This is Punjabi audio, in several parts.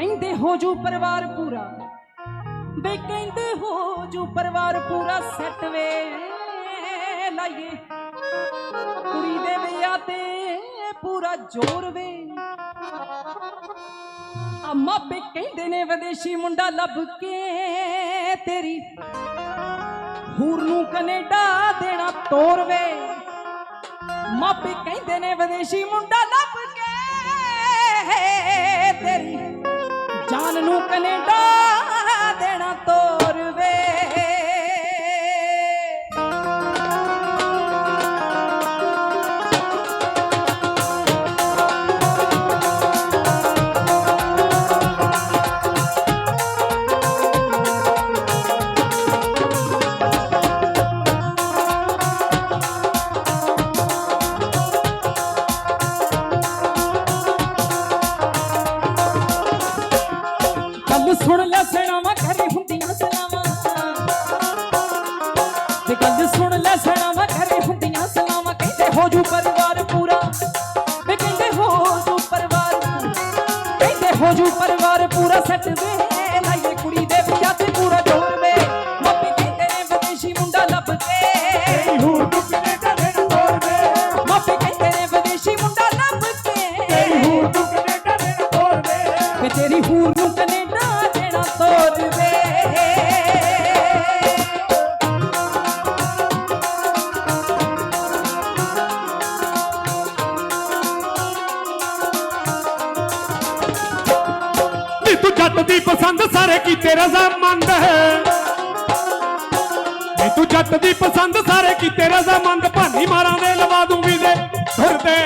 ਕਹਿੰਦੇ ਹੋ ਜੂ ਪਰਿਵਾਰ ਪੂਰਾ। ਬੇ ਕਹਿੰਦੇ ਹੋ ਜੂ ਪਰਿਵਾਰ ਪੂਰਾ ਸੱਟ ਵੇ। ਲਾਈਏ। ਕੁੜੀ ਦੇ ਵਿਆਹ ਤੇ ਪੂਰਾ ਜ਼ੋਰ ਵੇ। ਆ ਮਾਪੇ ਕਹਿੰਦੇ ਨੇ ਵਿਦੇਸ਼ੀ ਮੁੰਡਾ ਲੱਭ ਕੇ ਤੇਰੀ। ਹੂਰ ਨੂੰ ਕੈਨੇਡਾ ਦੇਣਾ ਤੋਰ ਵੇ। ਮਾਪੇ ਕਹਿੰਦੇ ਨੇ ਵਿਦੇਸ਼ੀ ਮੁੰਡਾ ਲੱਭ ਕੇ ਤੇਰੀ। ਜਾਨ ਨੂੰ ਕੈਨੇਡਾ ਸੁਣ ਲੈ ਸਣਾਵਾ ਘਰੇ ਹੁੰਦੀਆਂ ਸਲਾਵਾਂ। ਤੇ ਗੱਲ ਸੁਣ ਲੈ ਸਣਾਵਾ ਘਰੇ ਹੁੰਦੀਆਂ ਸਲਾਵਾਂ। ਕਹਿੰਦੇ ਹੋ ਜੂ ਪਰਿਵਾਰ ਪੂਰਾ। ਵੇ ਕਹਿੰਦੇ ਹੋ ਜੂ ਪਰਿਵਾਰ ਪੂਰਾ। ਕਹਿੰਦੇ ਹੋ ਜੂ ਪਰਿਵਾਰ ਪੂਰਾ ਸੱਟ ਵੇ ਨੀ ਦੀ ਪਸੰਦ ਸਾਰੇ ਕੀਤੇ ਰਜ਼ਾਮੰਦ ਹੈ। ਨੀ ਤੂੰ ਜੱਟ ਦੀ ਪਸੰਦ ਸਾਰੇ ਕੀਤੇ ਰਜ਼ਾਮੰਦ ਭਾਨੀ ਮਾਰਾਂ ਦੇ ਲਵਾ ਦੂੰ ਦੇ ਫਿਰਦੇ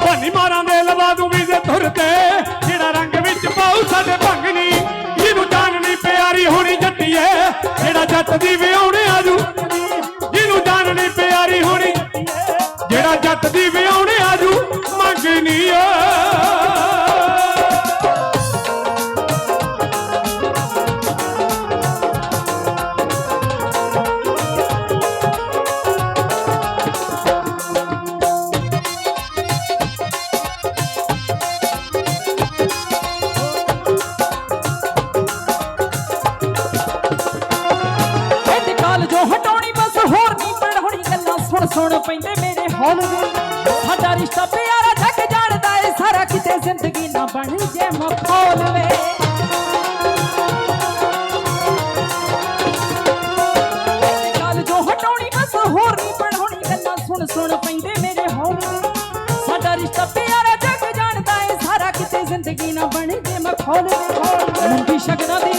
ਭਾਨੀ ਮਾਰਾਂ ਦੇ ਲਵਾ ਦੂੰ ਵੀਜ਼ੇ ਤੁਰਦੇ ਜਿਹੜਾ ਰੰਗ ਵਿੱਚ ਪਾਉ ਸਾਡੇ ਭੰਗਨੀ ਜਿਹਨੂੰ ਜਾਣਨੀ ਪਿਆਰੀ ਹੋਣੀ ਜੱਟੀਏ ਜਿਹੜਾ ਜੱਟ ਦੀ ਵਿਆਹੁਣੇ ਆਜੂ, ਜਿਹਨੂੰ ਜਾਣਨੀ ਪਿਆਰੀ ਹੋਣੀ ਜਿਹੜਾ ਜੱਟ ਦੀ ਵਿਆਹੁਣੇ ਆਜੂ ਮੰਗਨੀ ਓ। ਗੱਲ ਸੁਣ ਪੈਂਦੇ ਮੇਰੇ ਹੌਲ ਵੇ ਸਾਡਾ ਰਿਸ਼ਤਾ ਪਿਆਰਾ ਜੱਗ ਜਾਣਦਾ ਏ, ਸਾਰਾ ਕਿਤੇ ਜ਼ਿੰਦਗੀ ਨਾ ਬਣ ਜੇ ਮਖੌਲ ਵੇ। ਇਹਦੇ ਜੋ ਹਟਾਉਣੀ ਬਸ ਹੋਰ ਨਹੀਂ ਪੜਾਉਣੀ ਗੱਲਾਂ ਸੁਣ ਸੁਣ ਪੈਂਦੇ ਮੇਰੇ ਹੌਲ ਵੇ ਸਾਡਾ ਰਿਸ਼ਤਾ ਪਿਆਰਾ ਜੱਗ ਜਾਣਦਾ ਏ, ਸਾਰਾ ਕਿਤੇ ਜ਼ਿੰਦਗੀ ਨਾ ਬਣ ਜੇ ਮਖੌਲ ਵੇ। ਮੁੰਡੀ ਸ਼ਗਨਾਂ ਦੀ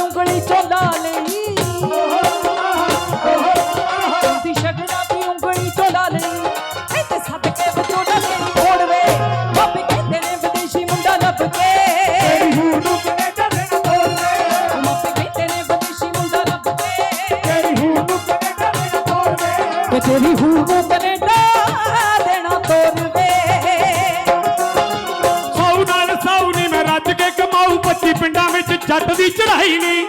ਵੇ ਤੇਰੀ ਹੂਰ ਨੂੰ ਕੈਨੇਡਾ ਦੇਣਾ ਤੋਰਵੇ ਸੌ ਨਾਲ ਸੌ ਨੀ ਮੈਂ ਰੱਜ ਕੇ ਕਮਾਊ 25 ਪਿੰਡਾਂ ਵਿੱਚ ਜੱਟ ਦੀ ਚੜਾਈ ਨਹੀਂ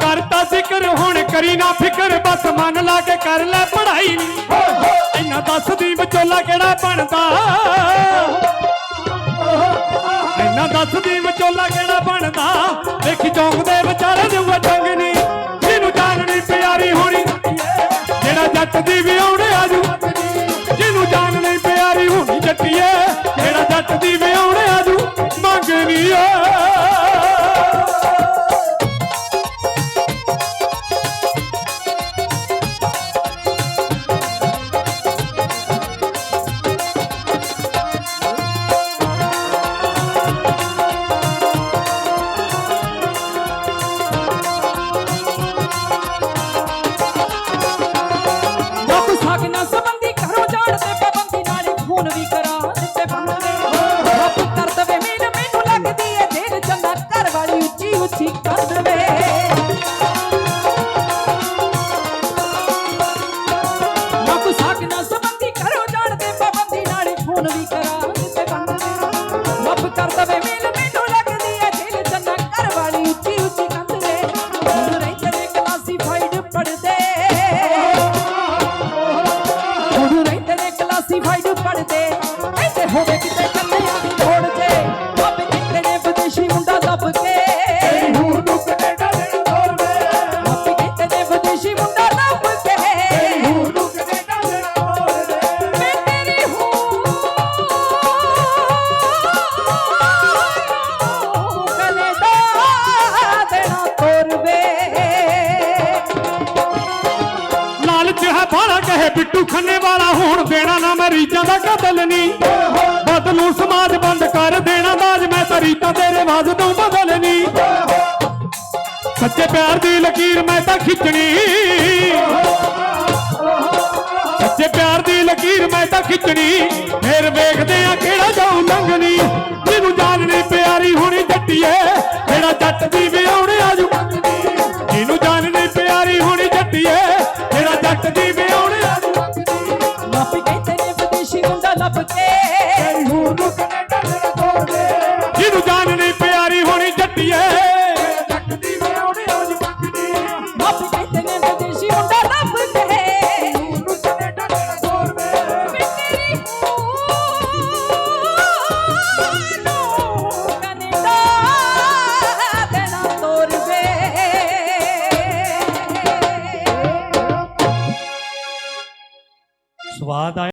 ਕਰਤਾ ਜ਼ਿਕਰ, ਹੁਣ ਕਰੀ ਨਾ ਫਿਕਰ, ਬਸ ਮਨ ਲਾ ਕੇ ਕਰ ਲੈ ਪੜਾਈ ਨਹੀਂ ਇੰਨਾ ਦੱਸਦੀ ਵਿਚੋਲਾ ਕਿਹੜਾ ਬਣਦਾ? ਇੰਨਾ ਦੱਸਦੀ ਵਿਚੋਲਾ ਕਿਹੜਾ ਬਣਦਾ? ਵੇਖੀ ਚੌਂਕ ਦੇ ਮੈਂ ਬੱਚਿਆਂ ਦਾ ਕਤਲ ਨਹੀਂ ਬਦਲੂ ਸਮਾਜ ਬੰਦ ਕਰ ਦੇਣਾ ਦਾਜ ਮੈਂ ਤਾਂ ਰੀਤਾਂ ਤੇਰੇ ਵਾਜ ਤੋਂ ਬਦਲ ਨਹੀਂ ਸੱਚੇ ਪਿਆਰ ਦੀ ਲਕੀਰ ਮੈਂ ਤਾਂ ਖਿੱਚਣੀ। ਸੱਚੇ ਪਿਆਰ ਦੀ ਲਕੀਰ ਮੈਂ ਤਾਂ ਖਿੱਚਣੀ। ਫੇਰ ਵੇਖਦੇ ਆ ਕਿਹੜਾ ਜਾਉ ਲੰਘਣੀ। ਜਿਹਨੂੰ ਜਾਨ ਪਿਆਰੀ ਹੋਣੀ ਜੱਟੀਏ, ਜਿਹੜਾ ਜੱਟ ਦੀ ਵਿਆਹੁਣੇ ਆਜੂ। ਜਿਹਨੂੰ ਜਾਨ ਪਿਆਰੀ ਹੋਣੀ ਜੱਟੀਏ, ਜਿਹੜਾ ਜੱਟ ਦੀ